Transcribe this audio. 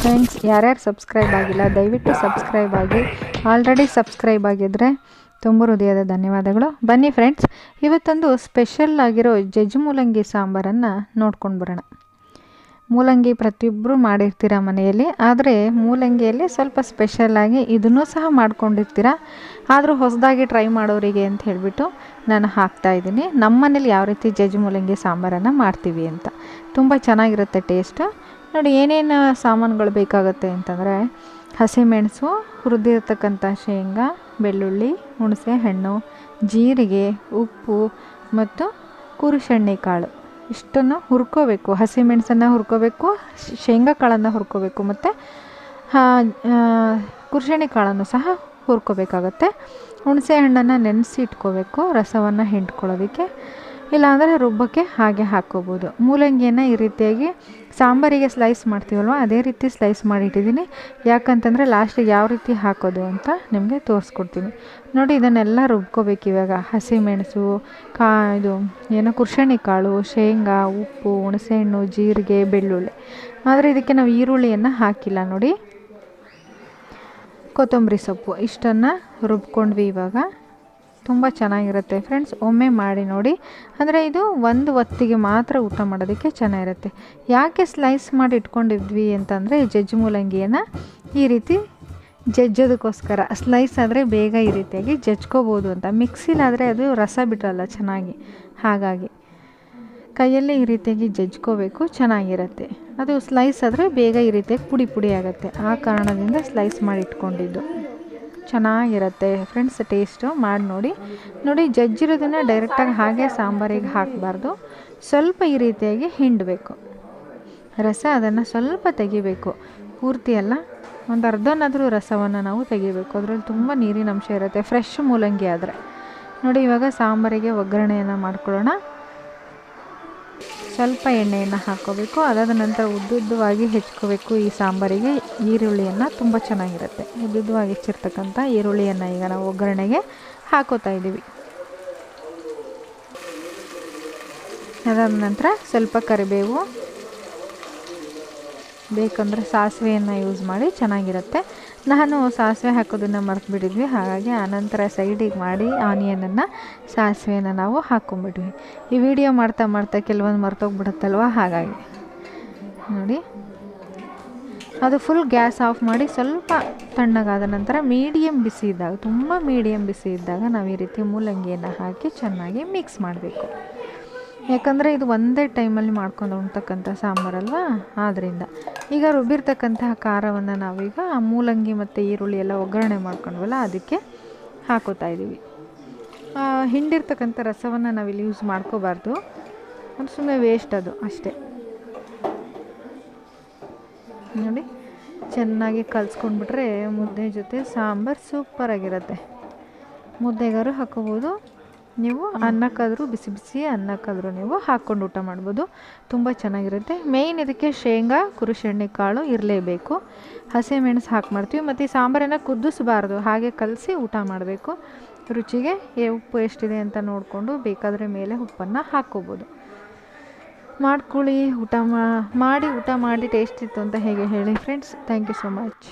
Friends ಯಾರ್ಯಾರು subscribe ಆಗಿಲ್ಲ, ದಯವಿಟ್ಟು ಸಬ್ಸ್ಕ್ರೈಬ್ ಆಗಿ. ಆಲ್ರೆಡಿ ಸಬ್ಸ್ಕ್ರೈಬ್ ಆಗಿದ್ದರೆ ತುಂಬ ಹೃದಯದ ಧನ್ಯವಾದಗಳು. ಬನ್ನಿ ಫ್ರೆಂಡ್ಸ್ ಇವತ್ತೊಂದು ಸ್ಪೆಷಲ್ ಆಗಿರೋ ಜಜ್ಜು ಮೂಲಂಗಿ ಸಾಂಬಾರನ್ನು ನೋಡ್ಕೊಂಡು ಬರೋಣ. ಮೂಲಂಗಿ ಪ್ರತಿಯೊಬ್ಬರು ಮಾಡಿರ್ತೀರ ಮನೆಯಲ್ಲಿ, ಆದರೆ ಮೂಲಂಗಿಯಲ್ಲಿ ಸ್ವಲ್ಪ ಸ್ಪೆಷಲಾಗಿ ಇದನ್ನೂ ಸಹ ಮಾಡ್ಕೊಂಡಿರ್ತೀರ. ಆದರೂ ಹೊಸದಾಗಿ ಟ್ರೈ ಮಾಡೋರಿಗೆ ಅಂತ ಹೇಳಿಬಿಟ್ಟು ನಾನು ಹಾಕ್ತಾ ಇದ್ದೀನಿ. ನಮ್ಮ ಮನೇಲಿ ಯಾವ ರೀತಿ ಜಜ್ ಮೂಲಂಗಿ ಸಾಂಬಾರನ್ನು ಮಾಡ್ತೀವಿ ಅಂತ. ತುಂಬ ಚೆನ್ನಾಗಿರುತ್ತೆ ಟೇಸ್ಟು ನೋಡಿ, ಏನೇನು ಸಾಮಾನುಗಳು ಬೇಕಾಗುತ್ತೆ ಅಂತಂದರೆ ಹಸಿಮೆಣಸು, ಹುರಿದಿರ್ತಕ್ಕಂಥ ಶೇಂಗಾ, ಬೆಳ್ಳುಳ್ಳಿ, ಹುಣಸೆ ಹಣ್ಣು, ಜೀರಿಗೆ, ಉಪ್ಪು ಮತ್ತು ಕುರುಶೆಣ್ಣೆ ಕಾಳು. ಇಷ್ಟನ್ನು ಹುರ್ಕೋಬೇಕು ಹಸಿಮೆಣಸನ್ನು ಹುರ್ಕೋಬೇಕು, ಶೇಂಗಾ ಕಾಳನ್ನು ಹುರ್ಕೋಬೇಕು ಮತ್ತು ಕುರ್ಶಣಿ ಕಾಳನ್ನು ಸಹ ಹುರ್ಕೋಬೇಕಾಗತ್ತೆ. ಹುಣಸೆ ಹಣ್ಣನ್ನು ನೆನೆಸಿ ಇಟ್ಕೋಬೇಕು, ರಸವನ್ನು ಹಿಂಡ್ಕೊಳ್ಳೋದಕ್ಕೆ. ಇಲ್ಲಾಂದರೆ ರುಬ್ಬಕ್ಕೆ ಹಾಗೆ ಹಾಕ್ಕೋಬೋದು. ಮೂಲಂಗಿಯನ್ನು ಈ ರೀತಿಯಾಗಿ ಸಾಂಬಾರಿಗೆ ಸ್ಲೈಸ್ ಮಾಡ್ತೀವಲ್ವ? ಅದೇ ರೀತಿ ಸ್ಲೈಸ್ ಮಾಡಿಟ್ಟಿದ್ದೀನಿ. ಯಾಕಂತಂದರೆ ಲಾಸ್ಟಿಗೆ ಯಾವ ರೀತಿ ಹಾಕೋದು ಅಂತ ನಿಮಗೆ ತೋರಿಸ್ಕೊಡ್ತೀನಿ. ನೋಡಿ, ಇದನ್ನೆಲ್ಲ ರುಬ್ಕೋಬೇಕು ಇವಾಗ. ಹಸಿಮೆಣಸು, ಕಾ, ಇದು, ಏನೋ ಕುರ್ಷಣಿ ಕಾಳು ಶೇಂಗಾ, ಉಪ್ಪು, ಹುಣಸೆಹಣ್ಣು, ಜೀರಿಗೆ, ಬೆಳ್ಳುಳ್ಳಿ. ಆದರೆ ಇದಕ್ಕೆ ನಾವು ಈರುಳ್ಳಿಯನ್ನು ಹಾಕಿಲ್ಲ ನೋಡಿ. ಕೊತ್ತಂಬರಿ ಸೊಪ್ಪು. ಇಷ್ಟನ್ನು ರುಬ್ಕೊಂಡ್ವಿ ಇವಾಗ. ತುಂಬ ಚೆನ್ನಾಗಿರುತ್ತೆ ಫ್ರೆಂಡ್ಸ್. ಒಮ್ಮೆ ಮಾಡಿ ನೋಡಿ. ಅಂದರೆ ಇದು ಒಂದು ಹೊತ್ತಿಗೆ ಮಾತ್ರ ಊಟ ಮಾಡೋದಕ್ಕೆ ಚೆನ್ನಾಗಿರುತ್ತೆ. ಯಾಕೆ ಸ್ಲೈಸ್ ಮಾಡಿ ಇಟ್ಕೊಂಡಿದ್ವಿ ಅಂತಂದರೆ ಜಜ್ಜು ಮೂಲಂಗಿಯನ್ನು ಈ ರೀತಿ ಜಜ್ಜೋದಕ್ಕೋಸ್ಕರ. ಸ್ಲೈಸ್ ಆದರೆ ಬೇಗ ಈ ರೀತಿಯಾಗಿ ಜಜ್ಕೋಬೋದು ಅಂತ. ಮಿಕ್ಸಿಲಾದರೆ ಅದು ರಸ ಬಿಡಲ್ಲ ಚೆನ್ನಾಗಿ. ಹಾಗಾಗಿ ಕೈಯಲ್ಲಿ ಈ ರೀತಿಯಾಗಿ ಜಜ್ಕೋಬೇಕು ಚೆನ್ನಾಗಿರುತ್ತೆ. ಅದು ಸ್ಲೈಸ್ ಆದರೆ ಬೇಗ ಈ ರೀತಿಯಾಗಿ ಪುಡಿ ಪುಡಿ ಆಗುತ್ತೆ. ಆ ಕಾರಣದಿಂದ ಸ್ಲೈಸ್ ಮಾಡಿ ಇಟ್ಕೊಂಡಿದ್ದು. ಚೆನ್ನಾಗಿರುತ್ತೆ. ಫ್ರೆಂಡ್ಸ್ ಟೇಸ್ಟು ಮಾಡಿ ನೋಡಿ. ನೋಡಿ ಜಜ್ಜಿರೋದನ್ನು ಡೈರೆಕ್ಟಾಗಿ ಹಾಗೆ ಸಾಂಬಾರಿಗೆ ಹಾಕಬಾರ್ದು. ಸ್ವಲ್ಪ ಈ ರೀತಿಯಾಗಿ ಹಿಂಡಬೇಕು. ರಸ ಅದನ್ನು ಸ್ವಲ್ಪ ತೆಗಿಬೇಕು. ಪೂರ್ತಿ ಅಲ್ಲ, ಒಂದು ಅರ್ಧನಾದರೂ ರಸವನ್ನು ನಾವು ತೆಗಿಬೇಕು. ಅದರಲ್ಲಿ ತುಂಬ ನೀರಿನ ಅಂಶ ಇರುತ್ತೆ ಫ್ರೆಶ್ ಮೂಲಂಗಿ ಆದರೆ. ನೋಡಿ, ಇವಾಗ ಸಾಂಬಾರಿಗೆ ಒಗ್ಗರಣೆಯನ್ನು ಮಾಡ್ಕೊಳ್ಳೋಣ. ಸ್ವಲ್ಪ ಎಣ್ಣೆಯನ್ನು ಹಾಕ್ಕೋಬೇಕು ಅದಾದ ನಂತರ ಉದ್ದುದ್ದವಾಗಿ ಹೆಚ್ಕೋಬೇಕು. ಈ ಸಾಂಬಾರಿಗೆ ಈರುಳ್ಳಿಯನ್ನು ತುಂಬ ಚೆನ್ನಾಗಿರುತ್ತೆ. ಉದ್ದುದ್ದವಾಗಿ ಹೆಚ್ಚಿರ್ತಕ್ಕಂಥ ಈರುಳ್ಳಿಯನ್ನು ಈಗ ನಾವು ಒಗ್ಗರಣೆಗೆ ಹಾಕೋತಾ ಇದ್ದೀವಿ. ಅದಾದ ನಂತರ ಸ್ವಲ್ಪ ಕರಿಬೇವು ಬೇಕಂದರೆ ಸಾಸಿವೆಯನ್ನು ಯೂಸ್ ಮಾಡಿ ಚೆನ್ನಾಗಿರುತ್ತೆ. ನಾನು ಸಾಸಿವೆ ಹಾಕೋದನ್ನು ಮರೆತುಬಿಟ್ಟಿದ್ವಿ. ಹಾಗಾಗಿ ಆನಂತರ ಸೈಡಿಗೆ ಮಾಡಿ ಆನಿಯನನ್ನು ಸಾಸಿವೆಯನ್ನು ನಾವು ಹಾಕ್ಕೊಂಬಿಟ್ವಿ ಈ ವಿಡಿಯೋ ಮಾಡ್ತಾ ಮಾಡ್ತಾ ಕೆಲವೊಂದು ಮರ್ತೋಗ್ಬಿಡುತ್ತಲ್ವ? ಹಾಗಾಗಿ. ನೋಡಿ. ಅದು ಫುಲ್ ಗ್ಯಾಸ್ ಆಫ್ ಮಾಡಿ ಸ್ವಲ್ಪ ತಣ್ಣಗಾದ ನಂತರ ಮೀಡಿಯಮ್ ಬಿಸಿ ಇದ್ದಾಗ, ತುಂಬ ಮೀಡಿಯಮ್ ಬಿಸಿ ಇದ್ದಾಗ ನಾವು ಈ ರೀತಿ ಮೂಲಂಗಿಯನ್ನು ಹಾಕಿ ಚೆನ್ನಾಗಿ ಮಿಕ್ಸ್ ಮಾಡಬೇಕು. ಯಾಕಂದರೆ ಇದು ಒಂದೇ ಟೈಮಲ್ಲಿ ಮಾಡ್ಕೊಂಡು ಉಣ್ತಕ್ಕಂಥ ಸಾಂಬಾರಲ್ವಾ ಆದ್ದರಿಂದ ಈಗ ರುಬ್ಬಿರ್ತಕ್ಕಂತಹ ಖಾರವನ್ನು ನಾವೀಗ ಮೂಲಂಗಿ ಮತ್ತು ಈರುಳ್ಳಿ ಎಲ್ಲ ಒಗ್ಗರಣೆ ಮಾಡ್ಕೊಂಡ್ವಲ್ಲ, ಅದಕ್ಕೆ ಹಾಕೋತಾ ಇದ್ದೀವಿ ಹಿಂಡಿರ್ತಕ್ಕಂಥ ರಸವನ್ನು ನಾವಿಲ್ಲಿ ಯೂಸ್ ಮಾಡ್ಕೋಬಾರ್ದು. ಅದು ಸುಮ್ಮನೆ ವೇಸ್ಟ್ ಅದು ಅಷ್ಟೇ. ನೋಡಿ, ಚೆನ್ನಾಗಿ ಕಲಿಸ್ಕೊಂಡ್ಬಿಟ್ರೆ ಮುದ್ದೆ ಜೊತೆ ಸಾಂಬಾರು ಸೂಪರಾಗಿರುತ್ತೆ ಮುದ್ದೆಗಾರು ಹಾಕೋಬೋದು. ನೀವು ಅನ್ನಕ್ಕಾದರೂ ಬಿಸಿ ಬಿಸಿ ಅನ್ನಕ್ಕಾದರೂ ನೀವು ಹಾಕ್ಕೊಂಡು ಊಟ ಮಾಡ್ಬೋದು. ತುಂಬ ಚೆನ್ನಾಗಿರುತ್ತೆ. ಮೇಯ್ನ್ ಇದಕ್ಕೆ ಶೇಂಗಾ ಕುರುಶೆಣ್ಣೆ ಕಾಳು ಇರಲೇಬೇಕು. ಹಸಿಮೆಣಸು ಹಾಕಿ ಮಾಡ್ತೀವಿ. ಮತ್ತು ಈ ಸಾಂಬಾರನ್ನು ಕುದಿಸ್ಬಾರ್ದು. ಹಾಗೆ ಕಲಸಿ ಊಟ ಮಾಡಬೇಕು. ರುಚಿಗೆ ಉಪ್ಪು ಎಷ್ಟಿದೆ ಅಂತ ನೋಡಿಕೊಂಡು ಬೇಕಾದರೆ ಮೇಲೆ ಉಪ್ಪನ್ನು ಹಾಕ್ಕೋಬೋದು. ಮಾಡ್ಕೊಳ್ಳಿ. ಊಟ ಮಾಡಿ ಊಟ ಮಾಡಿ ಟೇಸ್ಟ್ ಇತ್ತು ಅಂತ ಹೇಗೆ ಹೇಳಿ friends thank you so much